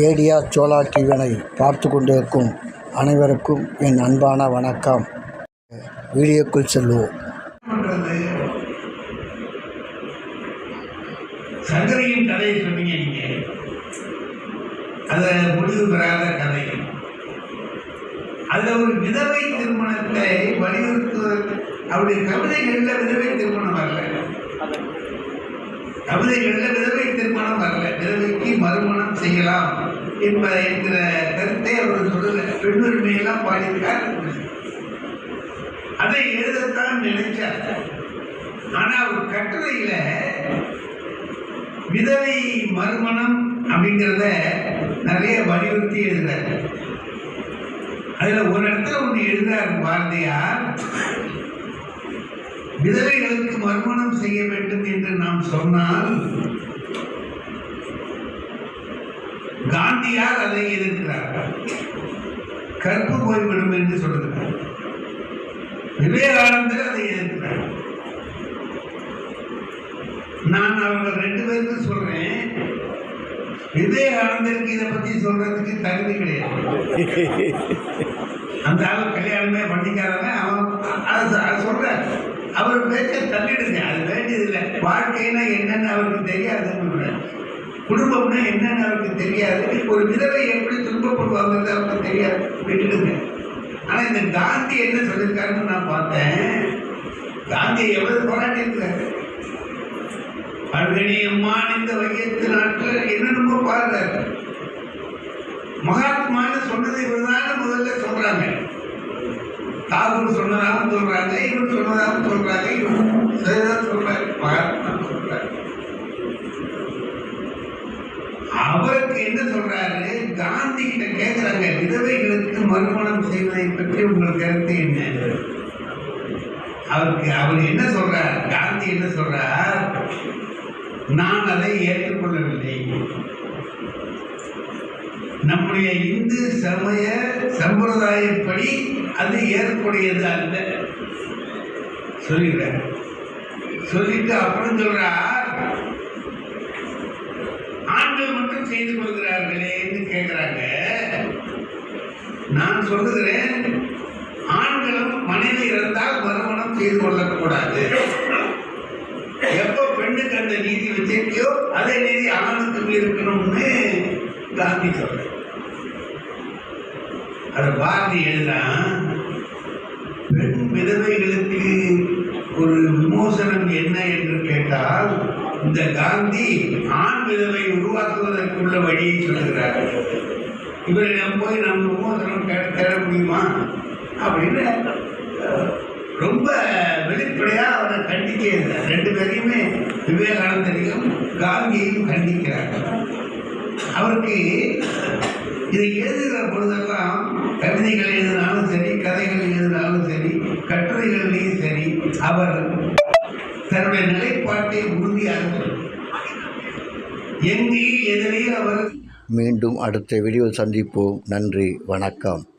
ஏடியா சோலா டிவினை பார்த்து கொண்டிருக்கும் அனைவருக்கும் என் அன்பான வணக்கம். வீடியோக்குள் செல்வோம் சங்கரையின் கதையை சொன்னீங்க நீங்க. அத முடிவு பெறாத கதை. அதுல ஒரு விதவை திருமணத்தை வலியுறுத்துவதற்கு அவருடைய கவிதைகளில் விதவை திருமணம் வரல. கவிதைகளில் விதவை திருமணம் வரல. விதவைக்கு மறுமணம் செய்யலாம். என்ப என்கிற கருத்தை அவர் சொல்லல பெண்ணுரிமையெல்லாம் பாடியிருக்கார் அதை எழுதத்தான் நினைச்சார். ஆனால் அவர் கட்டுரையில் விதவை மறுமணம் அப்படிங்கிறத நிறைய வலியுறுத்தி எழுதுறாரு. அதில் ஒரு இடத்துல ஒன்று எழுதுறாரு பாரதியார். விதவைகளுக்கு மறுமணம் செய்ய வேண்டும் என்று நாம் சொன்னால் காந்தியார் அதை எதிர்க்கிறார் கற்பு போய்விடும் என்று சொல்லுகிறார். விவேகானந்தர் அதை எதிர்க்கிறார். நான் அவர்கள் ரெண்டு பேருக்கும் சொல்றேன். விவேகானந்தருக்கு இதை பத்தி சொல்றதுக்கு தகுதி கிடையாது. அந்த ஆள் கல்யாணமே பண்ணிக்காதவன் அவன் அதை அது அவர் பேச்சை தள்ளிடுங்க அது வேண்டியதில்லை. வாழ்க்கைனா என்னன்னு அவருக்கு தெரியாதுன்னு குடும்பம்னா என்னன்னு அவருக்கு தெரியாது. ஒரு விதவை எப்படி துன்பப்படுவாங்கிறது அவருக்கு தெரியாது. விட்டுடுங்க ஆனா இந்த காந்தி என்ன சொல்லியிருக்காருன்னு நான் பார்த்தேன். காந்தி எவ்வளவு போராட்டி இருக்கிறாரு அழுகணி அம்மா இந்த வையத்து நாட்டில் என்னென்னமோ பாடுறாரு. மகாத்மான்னு சொன்னது இவர்தான் முதல்ல சொல்றாங்க. தாகூர் சொன்னதாகவும் சொல்றாங்க இவர் சொன்னதாகவும் சொல்றாங்க. இவர் சரிதான் சொல்றாரு மகாத்மா சொல்றாரு அவருக்கு என்ன சொல்றாரு? காந்தி கிட்ட கேட்கிறாங்க விதவைகளுக்கு மறுமணம் செய்வதை பற்றி உங்கள் கருத்து என்ன? அவருக்கு அவர் என்ன சொல்றார்? காந்தி என்ன சொல்றார்? நான் அதை ஏற்றுக்கொள்ளவில்லை. நம்முடைய இந்து சமய சம்பிரதாயப்படி அது ஏற்புடையது அல்ல. சொல்லிடுற சொல்லிட்டு அப்புறம் சொல்றார் ஆண்கள் மட்டும் செய்து கொள்கிறார்களேன்னு கேட்கிறாங்க நான் சொல்லுகிறேன் ஆண்களும் மனைவி இறந்தால் மறுமணம் செய்து கொள்ளக்கூடாது. எப்போ பெண்ணுக்கு அந்த நீதி வச்சிருக்கியோ அதே நீதி ஆணுக்கு இருக்கணும்னு காந்தி சொல்ற அது பாரதி எழுதான் பெண் விதவைகளுக்கு ஒரு விமோசனம் என்ன என்று கேட்டால் இந்த காந்தி ஆண் விதவை உருவாக்குவதற்குள்ள வழியை சொல்கிறார்கள் இவரிடம் போய் நம்ம மோதிரம் தேட முடியுமா? அப்படின்னு ரொம்ப வெளிப்படையாக அவரை கண்டிக்க ரெண்டு பேரையுமே விவேகானந்தரையும் காந்தியையும் கண்டிக்கிறார்கள். அவருக்கு இதை எழுதுகிற பொழுதெல்லாம் கவிதைகள் எழுதினாலும் சரி கதைகள் எழுதினாலும் சரி கட்டுரைகள்லையும் சரி அவர் தன்னுடைய நிலைப்பாட்டை உறுதியாக எங்கே எதிரே அவர் மீண்டும் அடுத்த வீடியோ சந்திப்போம். நன்றி. வணக்கம்.